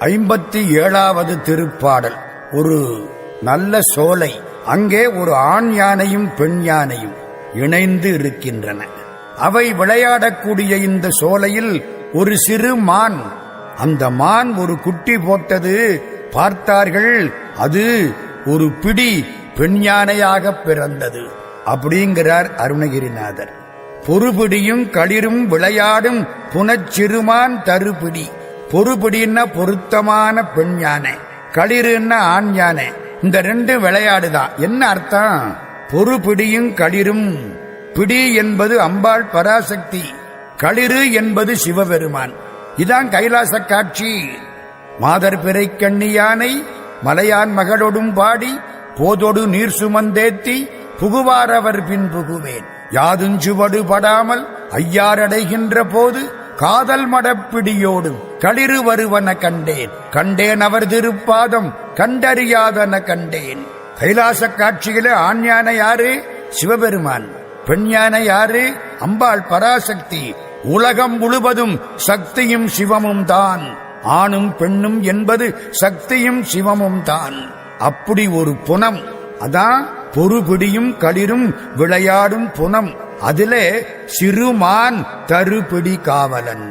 ஐம்பத்தி ஏழாவது திருப்பாடல். ஒரு நல்ல சோலை அங்கே ஒரு ஆண் யானையும் பெண் யானையும் இணைந்து இருக்கின்றன. அவை விளையாடக்கூடிய இந்த சோலையில் ஒரு சிறு மான். அந்த மான் ஒரு குட்டி போட்டது பார்த்தார்கள் அது ஒரு பிடி பெண் யானையாக பிறந்தது அப்படிங்கிறார் அருணகிரிநாதர். பொறுபிடியும் களிரும் விளையாடும் புனச்சிறுமான் தருபிடி. பொறுபிடின்னா பொருத்தமான பெண் யானை களிறுன்னா ஆண் யானை. இந்த ரெண்டு விளையாடுதான் என்ன அர்த்தம்? பொறுபிடியும் களிரும். பிடி என்பது அம்பாள் பராசக்தி. களிறு என்பது சிவபெருமான். இதான் கைலாச காட்சி. மாதர் பிறை கண்ணி யானை மலையான் மகளொடும் பாடி போதொடு நீர் சுமந்தேத்தி புகுவாரவர் பின் புகுவேன். யாதுஞ்சுவடு படாமல் ஐயாரடைகின்ற போது காதல் மடப்பிடியோடும் களிறு வருவன கண்டேன். கண்டேன் அவர் திருப்பாதம் கண்டறியாதன கண்டேன். கைலாச காட்சியில ஆண் யானை யாரு? சிவபெருமான். பெண் யானை யாரு? அம்பாள் பராசக்தி. உலகம் முழுவதும் சக்தியும் சிவமும் தான். ஆணும் பெண்ணும் என்பது சக்தியும் சிவமும் தான். அப்படி ஒரு புனம். அதான் பொறுபிடியும் களிரும் விளையாடும் புனம். அதிலே சிறுமான் தருபிடி காவலன்.